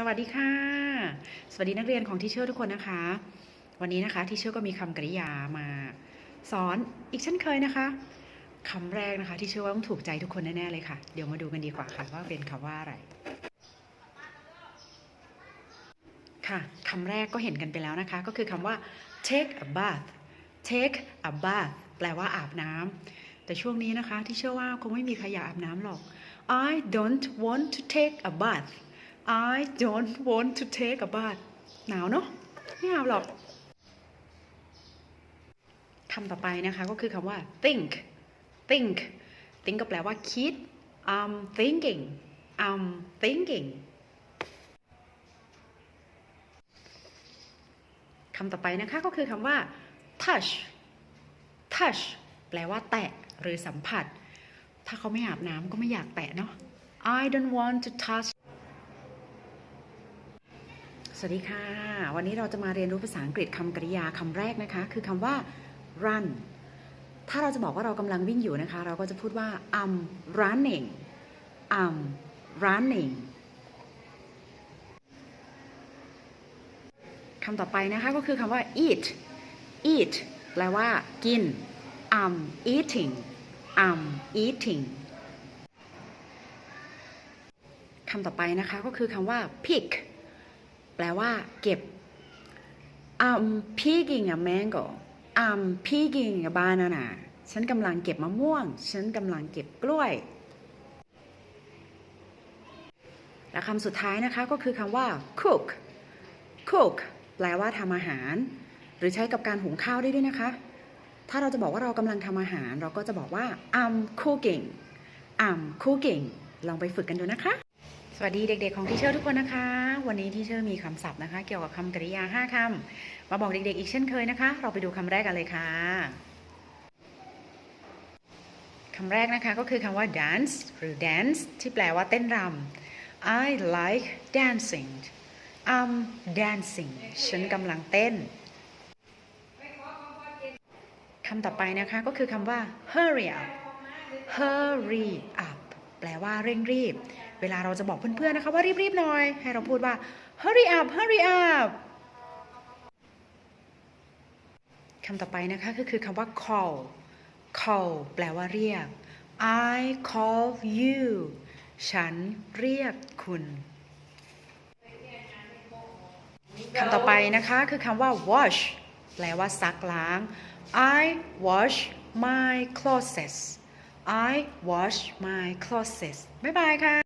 สวัสดีค่ะ สวัสดีนักเรียนของทีเชอร์ทุกคนนะคะ วันนี้นะคะทีเชอร์ก็มีคำกริยามาสอนอีกเช่นเคยนะคะคำแรกนะคะ ที่เชื่อว่าต้องถูกใจทุกคนแน่ๆเลยค่ะ เดี๋ยวมาดูกันดีกว่าค่ะว่าเป็นคำว่าอะไร ค่ะคำแรกก็เห็นกันไปแล้วนะคะ ก็คือคำว่า take a bath take a bath แปลว่าอาบน้ำแต่ช่วงนี้นะคะที่เชื่อว่าคงไม่มีใครอยากอาบน้ำหรอก I don't want to take a bath I don't want to take a bath หนาวเนาะไม่เอาหรอกคำต่อไปนะคะก็คือคำว่า think think think ก็แปลว่าคิด I'm thinking I'm thinking คำต่อไปนะคะก็คือคำว่า touch touch แปลว่าแตะหรือสัมผัส ถ้าเขาไม่อาบน้ำก็ไม่อยากแตะเนาะ I don't want to touch สวัสดีค่ะ วันนี้เราจะมาเรียนรู้ภาษาอังกฤษคำกริยาคำแรกนะคะ คือคำว่า run ถ้าเราจะบอกว่าเรากำลังวิ่งอยู่นะคะ เราก็จะพูดว่า I'm running I'm running คำต่อไปนะคะก็คือคำว่า eat eat แปลว่ากิน I'm eating I'm eating คำต่อไปนะคะก็คือคำว่า pick แปลว่า เก็บ I'm picking a mango I'm picking a banana ฉันกำลังเก็บมะม่วง ฉันกำลังเก็บกล้วย และคำสุดท้ายนะคะก็คือคำว่า cook cook แปลว่าทำอาหาร หรือใช้กับการหุงข้าวได้ด้วยนะคะ ถ้าเราจะบอกว่าเรากำลังทำอาหาร เราก็จะบอกว่า I'm cooking I'm cooking ลองไปฝึกกันดูนะคะ สวัสดีเด็กๆของทีเชอร์ทุกคนนะคะ วันนี้ทีเชอร์มีคำศัพท์นะคะ เกี่ยวกับคำกริยา 5คำมาบอกเด็กๆอีกเช่นเคยนะคะ เราไปดูคำแรกกันเลยค่ะคำแรกนะคะก็คือคำว่า dance หรือ dance ที่แปลว่าเต้นรำ I like dancing I'm dancing ฉันกำลังเต้นคำต่อไปนะคะก็คือคำว่า hurry up hurry up แปลว่าเร่งรีบ เวลาเราจะบอกเพื่อนๆนะคะว่ารีบๆหน่อย ให้เราพูดว่า hurry up hurry up คำต่อไปนะคะก็คือคำว่า call call แปลว่าเรียก I call you ฉันเรียกคุณคำต่อไปนะคะคือคำว่า wash แปลว่าซักล้าง I wash my clothes I wash my clothes บ๊ายบายค่ะ